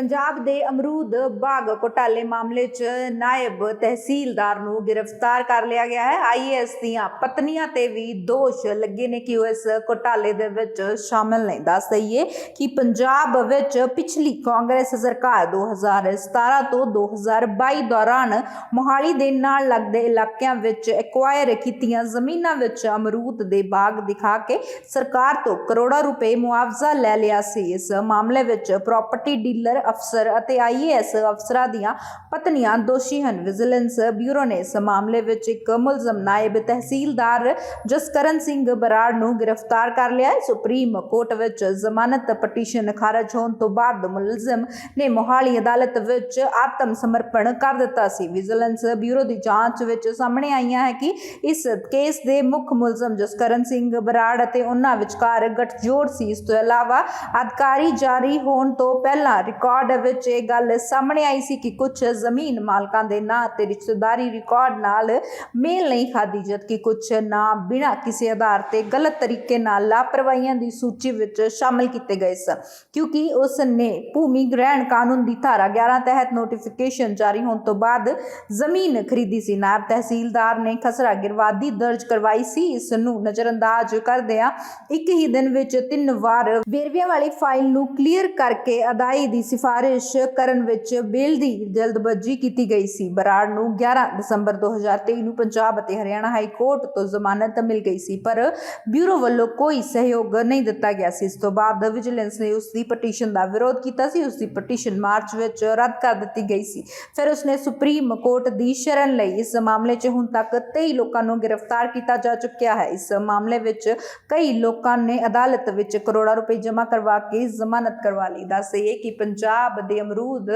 ਪੰਜਾਬ ਦੇ ਅਮਰੂਦ ਬਾਗ ਘੋਟਾਲੇ ਮਾਮਲੇ 'ਚ ਨਾਇਬ ਤਹਿਸੀਲਦਾਰ ਨੂੰ ਗ੍ਰਿਫਤਾਰ ਕਰ ਲਿਆ ਗਿਆ ਹੈ। ਆਈਏਐਸ ਦੀਆਂ ਪਤਨੀਆਂ ਤੇ ਵੀ ਦੋਸ਼ ਲੱਗੇ ਨੇ ਕਿ ਉਹ ਇਸ ਘੋਟਾਲੇ ਦੇ ਵਿੱਚ ਸ਼ਾਮਲ ਨੇ। ਦੱਸ ਦਈਏ ਕਿ ਪੰਜਾਬ ਵਿੱਚ ਪਿਛਲੀ ਕਾਂਗਰਸ ਸਰਕਾਰ 2017 ਤੋਂ 2022 ਦੌਰਾਨ ਮੋਹਾਲੀ ਦੇ ਨਾਲ ਲੱਗਦੇ ਇਲਾਕਿਆਂ ਵਿੱਚ ਐਕਵਾਇਰ ਕੀਤੀਆਂ ਜ਼ਮੀਨਾਂ ਵਿੱਚ ਅਮਰੂਦ ਦੇ ਬਾਗ ਦਿਖਾ ਕੇ ਸਰਕਾਰ ਤੋਂ ਕਰੋੜਾਂ ਰੁਪਏ ਮੁਆਵਜ਼ਾ ਲੈ ਲਿਆ ਸੀ। ਇਸ ਮਾਮਲੇ ਵਿੱਚ ਪ੍ਰਾਪਰਟੀ ਡੀਲਰ ਅਫਸਰ ਅਤੇ ਆਈਏਐਸ ਅਫਸਰਾਂ ਦੀਆਂ ਪਤਨੀਆਂ ਦੋਸ਼ੀ ਹਨ। ਵਿਜੀਲੈਂਸ ਬਿਊਰੋ ਨੇ ਇਸ ਮਾਮਲੇ ਵਿੱਚ ਇੱਕ ਮੁਲਜ਼ਮ ਨਾਇਬ ਤਹਿਸੀਲਦਾਰ ਜਸਕਰਨ ਸਿੰਘ ਬਰਾੜ ਨੂੰ ਗ੍ਰਿਫਤਾਰ ਕਰ ਲਿਆ ਹੈ। ਸੁਪਰੀਮ ਕੋਰਟ ਵਿੱਚ ਜ਼ਮਾਨਤ ਪਟੀਸ਼ਨ ਖਾਰਜ ਹੋਣ ਤੋਂ ਬਾਅਦ ਮੁਲਜ਼ਮ ਨੇ ਮੋਹਾਲੀ ਅਦਾਲਤ ਵਿੱਚ ਆਤਮ ਸਮਰਪਣ ਕਰ ਦਿੱਤਾ ਸੀ। ਵਿਜੀਲੈਂਸ ਬਿਊਰੋ ਦੀ ਜਾਂਚ ਵਿੱਚ ਸਾਹਮਣੇ ਆਈਆਂ ਹੈ ਕਿ ਇਸ ਕੇਸ ਦੇ ਮੁੱਖ ਮੁਲਜ਼ਮ ਜਸਕਰਨ ਸਿੰਘ ਬਰਾੜ ਅਤੇ ਉਹਨਾਂ ਵਿਚਕਾਰ ਗੱਠਜੋੜ ਸੀ। ਇਸ ਤੋਂ ਇਲਾਵਾ ਅਧਿਕਾਰੀ ਜਾਰੀ ਹੋਣ ਤੋਂ ਪਹਿਲਾਂ ਰਿਕਾਰਡ ਵਿੱਚ ਇਹ ਗੱਲ ਸਾਹਮਣੇ ਆਈ ਸੀ ਕਿ ਕੁਝ ਜ਼ਮੀਨ ਮਾਲਕਾਂ ਦੇ ਨਾਂ ਤੇ ਰਿਸ਼ਤੇਦਾਰੀ ਰਿਕਾਰਡ ਨਾਲ ਮੇਲ ਨਹੀਂ ਖਾਦੀ ਜਦਕਿ ਕੁਝ ਨਾਂ ਬਿਨਾਂ ਕਿਸੇ ਆਧਾਰ ਤੇ ਗਲਤ ਤਰੀਕੇ ਨਾਲ ਲਾਪਰਵਾਹੀਆਂ ਦੀ ਸੂਚੀ ਵਿੱਚ ਸ਼ਾਮਲ ਕੀਤੇ ਗਏ ਸਨ। ਕਿਉਂਕਿ ਉਸ ਨੇ ਭੂਮੀ ਗ੍ਰਹਿਣ ਕਾਨੂੰਨ ਦੀ ਧਾਰਾ 11 ਤਹਿਤ ਨੋਟੀਫਿਕੇਸ਼ਨ ਜਾਰੀ ਹੋਣ ਤੋਂ ਬਾਅਦ ਜ਼ਮੀਨ ਖਰੀਦੀ ਸੀ। ਨਾਇਬ ਤਹਿਸੀਲਦਾਰ ਨੇ ਖਸਰਾ ਗਿਰਵਾਦੀ ਦਰਜ ਕਰਵਾਈ ਸੀ। ਇਸ ਨੂੰ ਨਜ਼ਰਅੰਦਾਜ਼ ਕਰਦਿਆਂ ਇੱਕ ਹੀ ਦਿਨ ਵਿੱਚ ਤਿੰਨ ਵਾਰ ਵੇਰਵਿਆਂ ਵਾਲੀ ਫਾਈਲ ਨੂੰ ਕਲੀਅਰ ਕਰਕੇ ਅਦਾਈ ਦੀ ਸਿਫਾਰਿਸ਼ ਕਰਨ ਵਿੱਚ ਬਿੱਲ ਦੀ ਜਲਦਬਾਜ਼ੀ ਕੀਤੀ ਗਈ ਸੀ। ਬਰਾੜ ਨੂੰ 11 ਦਸੰਬਰ 2023 ਨੂੰ ਪੰਜਾਬ ਅਤੇ ਹਰਿਆਣਾ ਹਾਈ ਕੋਰਟ ਤੋਂ ਜ਼ਮਾਨਤ ਮਿਲ ਗਈ ਸੀ, ਪਰ ਬਿਊਰੋ ਵੱਲੋਂ ਕੋਈ ਸਹਿਯੋਗ ਨਹੀਂ ਦਿੱਤਾ ਗਿਆ ਸੀ। ਇਸ ਤੋਂ ਬਾਅਦ ਵਿਜੀਲੈਂਸ ਨੇ ਉਸ ਦੀ ਪਟੀਸ਼ਨ ਦਾ ਵਿਰੋਧ ਕੀਤਾ ਸੀ। ਉਸ ਦੀ ਪਟੀਸ਼ਨ ਮਾਰਚ ਵਿੱਚ ਰੱਦ ਕਰ ਦਿੱਤੀ ਗਈ ਸੀ। ਫਿਰ ਉਸਨੇ ਸੁਪਰੀਮ ਕੋਰਟ ਦੀ ਸ਼ਰਨ ਲਈ ਇਸ ਮਾਮਲੇ 'ਚ ਹੁਣ ਤੱਕ 23 ਲੋਕਾਂ ਨੂੰ ਗ੍ਰਿਫਤਾਰ ਕੀਤਾ ਜਾ ਚੁੱਕਿਆ ਹੈ। ਇਸ ਮਾਮਲੇ ਵਿੱਚ ਕਈ ਲੋਕਾਂ ਨੇ ਅਦਾਲਤ ਵਿੱਚ ਕਰੋੜਾਂ ਰੁਪਏ ਜਮ੍ਹਾਂ ਕਰਵਾ ਕੇ ਜ਼ਮਾਨਤ ਕਰਵਾ ਲਈ। ਦੱਸ ਇਹ ਕਿ ਪੰਜਾਬ ਦੇ ਅਮਰੂਦ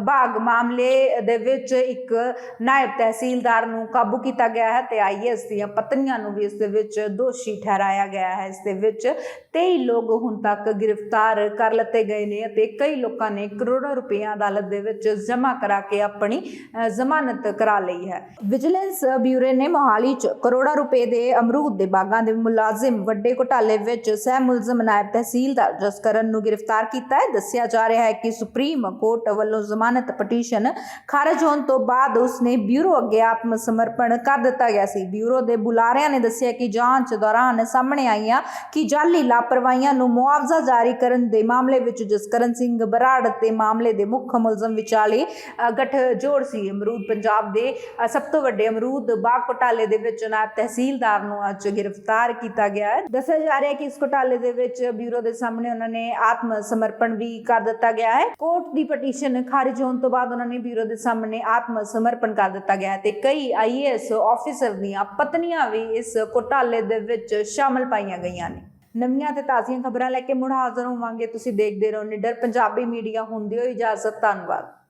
ਬਾਗ ਮਾਮਲੇ ਦੇ ਵਿੱਚ ਇੱਕ ਨਾਇਬ ਤਹਿਸੀਲਦਾਰ ਨੂੰ ਕਾਬੂ ਕੀਤਾ ਗਿਆ ਹੈ ਤੇ ਆਈਐਸ ਦੀਆਂ ਪਤਨੀਆਂ ਨੂੰ ਵੀ ਇਸ ਦੇ ਵਿੱਚ ਦੋਸ਼ੀ ਠਹਿਰਾਇਆ ਗਿਆ ਹੈ। ਇਸ ਦੇ ਵਿੱਚ 23 ਲੋਕ ਹੁਣ ਤੱਕ ਗ੍ਰਿਫਤਾਰ ਕਰ ਲਿੱਤੇ ਗਏ ਨੇ ਅਤੇ ਕਈ ਲੋਕਾਂ ਨੇ ਕਰੋੜਾਂ ਰੁਪਏ ਅਦਾਲਤ ਦੇ ਵਿੱਚ ਜਮ੍ਹਾਂ ਕਰਾ ਕੇ ਆਪਣੀ ਜ਼ਮਾਨਤ ਕਰਾ ਲਈ ਹੈ। ਵਿਜੀਲੈਂਸ ਬਿਊਰੇ ਨੇ ਮੋਹਾਲੀ 'ਚ ਕਰੋੜਾਂ ਰੁਪਏ ਦੇ ਅਮਰੂਦ ਦੇ ਬਾਗਾਂ ਦੇ ਮੁਲਾਜ਼ਮ ਵੱਡੇ ਘੁਟਾਲੇ ਵਿੱਚ ਸਹਿ ਮੁਲਜ਼ਮ ਨਾਇਬ ਤਹਿਸੀਲਦਾਰ ਜਸਕਰਨ ਨੂੰ ਗ੍ਰਿਫਤਾਰ ਕੀਤਾ ਹੈ। ਦੱਸਿਆ ਜਾ ਰਿਹਾ ਹੈ ਕਿ ਸੁਪਰੀਮ ਕੋਰਟ ਵੱਲੋਂ ਜ਼ਮਾਨਤ ਪਟੀਸ਼ਨ ਖਾਰਜ ਹੋਣ ਤੋਂ ਬਾਅਦ ਉਸਨੇ ਬਿਊਰੋ ਅੱਗੇ ਆਤਮ ਸਮਰਪਣ ਕਰ ਦਿੱਤਾ ਗਿਆ ਸੀ ਬਿਊਰੋ ਦੇ ਬੁਲਾਰਿਆਂ ਨੇ ਦੱਸਿਆ ਕਿ ਜਾਂਚ ਦੌਰਾਨ ਸਾਹਮਣੇ ਆਈਆਂ ਕਿ ਜਾਲੀ ਲਾਪਰਵਾਹੀਆਂ ਨੂੰ ਮੁਆਵਜ਼ਾ ਜਾਰੀ ਕਰਨ ਦੇ ਮਾਮਲੇ ਵਿੱਚ ਜਸਕਰਨ ਸਿੰਘ ਬਰਾੜ ਤੇ ਮਾਮਲੇ ਦੇ ਮੁੱਖ ਮੁਲਜ਼ਮ ਵਿਚਾਲੇ ਅ, ਗੱਠਜੋੜ ਸੀ ਅਮਰੂਦ ਪੰਜਾਬ ਦੇ ਸਭ ਤੋਂ ਵੱਡੇ ਅਮਰੂਦ ਬਾਗ ਘੁਟਾਲੇ ਦੇ ਵਿੱਚ ਨਾਇਬ ਤਹਿਸੀਲਦਾਰ ਨੂੰ ਅੱਜ ਗ੍ਰਿਫਤਾਰ ਕੀਤਾ ਗਿਆ ਹੈ ਦੱਸਿਆ ਜਾ ਰਿਹਾ ਹੈ ਕਿ ਇਸ ਘੁਟਾਲੇ ਦੇ ਵਿੱਚ ਬਿਊਰੋ ਦੇ ਸਾਹਮਣੇ ਉਹਨਾਂ ਨੇ ਆਤਮ ਸਮਰਪਣ ਵੀ ਕਰ ਦਿੱਤਾ ਗਿਆ ਹੈ ਕੋਰਟ ਦੀ ਪਟੀਸ਼ਨ ਖਾਰਜ ਹੋਣ ਤੋਂ ਬਾਅਦ ਉਹਨਾਂ ਨੇ ਬਿਊਰੋ ਦੇ ਸਾਹਮਣੇ ਆਤਮ ਸਮਰਪਣ ਕਰ ਦਿੱਤਾ ਗਿਆ ਤੇ ਕਈ ਆਈਏਐਸ ਆਫੀਸਰ ਦੀਆਂ ਪਤਨੀਆਂ ਵੀ ਇਸ ਘੋਟਾਲੇ ਦੇ ਵਿੱਚ ਸ਼ਾਮਲ ਪਾਈਆਂ ਗਈਆਂ ਨੇ। ਨਵੀਆਂ ਤੇ ਤਾਜ਼ੀਆਂ ਖਬਰਾਂ ਲੈ ਕੇ ਮੁੜ ਹਾਜ਼ਰ ਹੋਵਾਂਗੇ। ਤੁਸੀਂ ਦੇਖਦੇ ਰਹੋ ਨਿਡਰ ਪੰਜਾਬੀ ਮੀਡੀਆ। ਹੁੰਦੀ ਹੋਈ ਇਜਾਜ਼ਤ। ਧੰਨਵਾਦ।